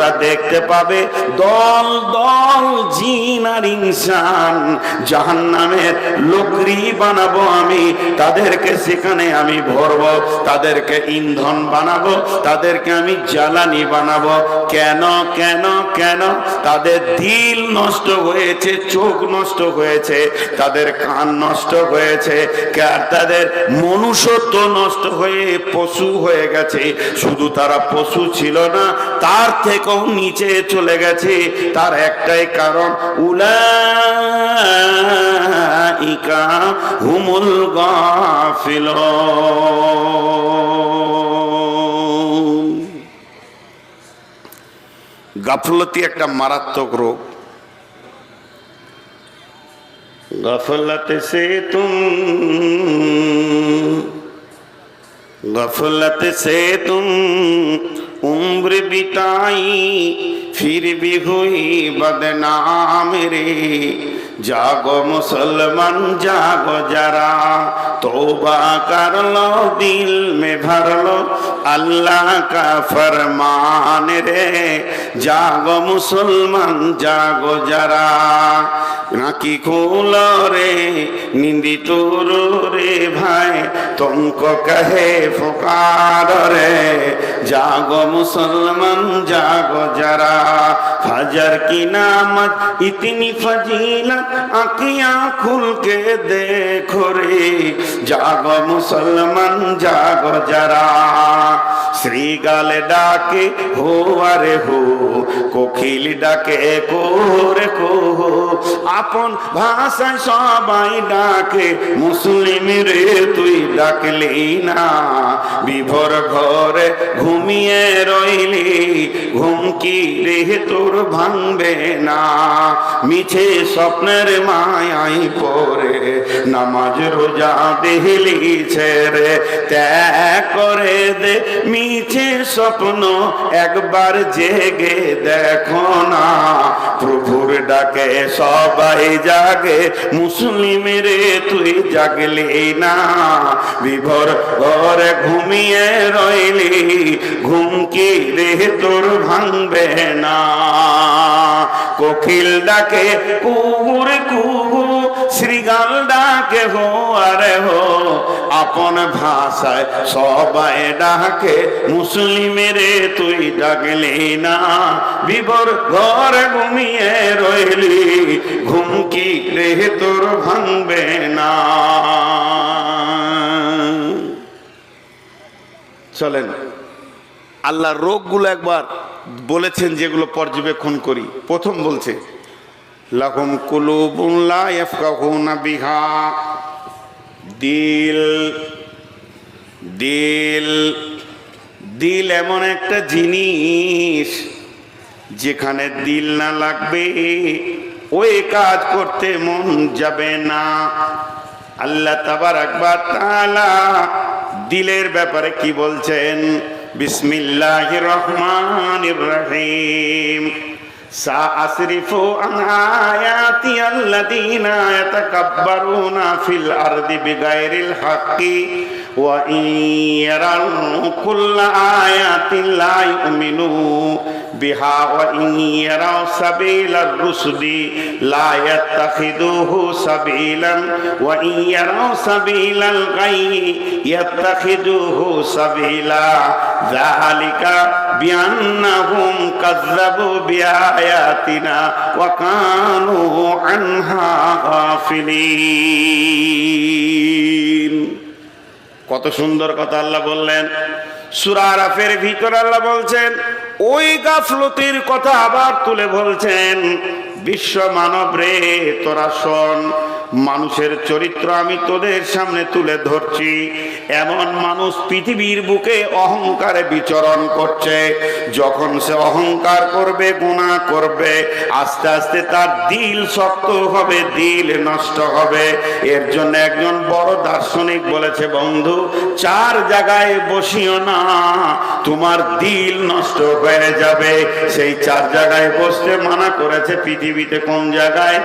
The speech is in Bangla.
ওরা দেখতে পাবে দল দল, জিন আর ইনসান। জাহান নামের লোকরি বানাবো আমি, তাদেরকে সেখানে আমি ভরব, তাদেরকে ইন্ধন বানাবো, তাদেরকে আমি জ্বালানি বানাবো। কেন কেন কেন? তাদের দিল নষ্ট হয়েছে, চোখ নষ্ট হয়েছে, তাদের কান নষ্ট হয়েছে তাদের মনুষ্যত্ব নষ্ট হয়ে পশু হয়ে গেছে। শুধু তারা পশু ছিল না, তার যখন নিচে চলে গেছে। তার একটাই কারণ উলা হুমুল গাফিল গাফলতি একটা মারাত্মক রোগ। গফলত সে তুম, গফলত সে তুম उम्र बिताई फिर भी हुई बदनाम रे जागो मुसलमान जागो जरा तोबा कर लो दिल में भर लो আল্লাহ কা ফরমান রে, জাগো মুসলমান, জাগো যারা। নাকি খুল রে, নিন্দি টুরু রে ভাই, তোমক কহে ফুকার রে। জাগো মুসলমান, জাগো যারা। ফজর কি নামত ইতনি ফজিলত আকিয়া খুল কে দেখো রে। জাগো মুসলমান, জাগো যারা। শ্রীগালে ডাকে, হো, আরে হো, কোকিল ডাকে কোরে কো আপন ভাষায় সবাই ডাকে, মুসলিম রে, তুই ডাকলি না। বিভোর ঘরে ঘুমিয়ে রইলি ঘুম রেহে তোর ভাঙবে না। মিছে স্বপ্নের মায়াই পরে নামাজ রোজা দেহলি ছেড়ে ত্যাগ করে দে। মিছে স্বপ্ন একবার জেগে দেখো না প্রভুর ডাকে, সবাই জাগে মুসলিম রে তুই জাগলি না। বিভর ঘরে ঘুমিয়ে রইলি, ঘুম কি রে তোর ভাঙবে না। কোকিল ডাকে, কুকুর কুহু শ্রীগাল ডাকে হো, আরে হো। আপন ভাষায় সবাই ডাকে, মুসলিমেরে তুই ডাকলি না। বিবর ঘর ঘুমিয়ে রইলি, ঘুম কি রে তোর ভাঙবে না। চলেন, আল্লাহ রোগগুলো একবার বলেছেন যেগুলো পর্যবেক্ষণ করি। প্রথম বলছে লাকুম কুলুবুন লা ইয়াফকাহুনা বিহা। দিল দিল দিল এমন একটা জিনিস যেখানে দিল না লাগবে, ওই কাজ করতে মন যাবে না। আল্লাহ তাবার একবার তালা দিলের ব্যাপারে কি বলছেন? বিসমিল্লাহ রহমান রহিম। سأصرف عن آياتي الذين يتكبرون في الأرض بغير الحق. وإن يروا كل آيات لا يؤمنوا. বিহা ইয়ারাও সাবিলার রুসদি লা ইয়াত্তাখিদুহু সাবিলান ওয়া ইয়ারাও সাবিলাল গায়ি ইয়াত্তাখিদুহু সাবিলা। যাহালিকা বিআন্নাহুম কাযযাবু বিআয়াতিনা ওয়া কানু আনহা গাফিলিন। কত সুন্দর কথা আল্লাহ বললেন। সুরারাফের ভিতর আল্লাহ বলছেন, ওই গাফলতির কথা আবার তুলে বলছেন, বিশ্ব মানব রে, তোরা শোন মানুষের চরিত্র আমি তোদের সামনে তুলে ধরছি। এমন মানুষ পৃথিবীর বুকে অহংকারে বিচরণ করছে। যখন সে অহংকার করবে, গুণা করবে, আস্তে আস্তে তার দিল শক্ত হবে, দিল নষ্ট হবে। এর জন্য একজন বড় দার্শনিক বলেছে, বন্ধু, চার জায়গায় বসিও না। তোমার দিল নষ্ট হয়ে যাবে। সেই চার জায়গায় বসতে মানা করেছে পৃথিবীতে কোন জায়গায়?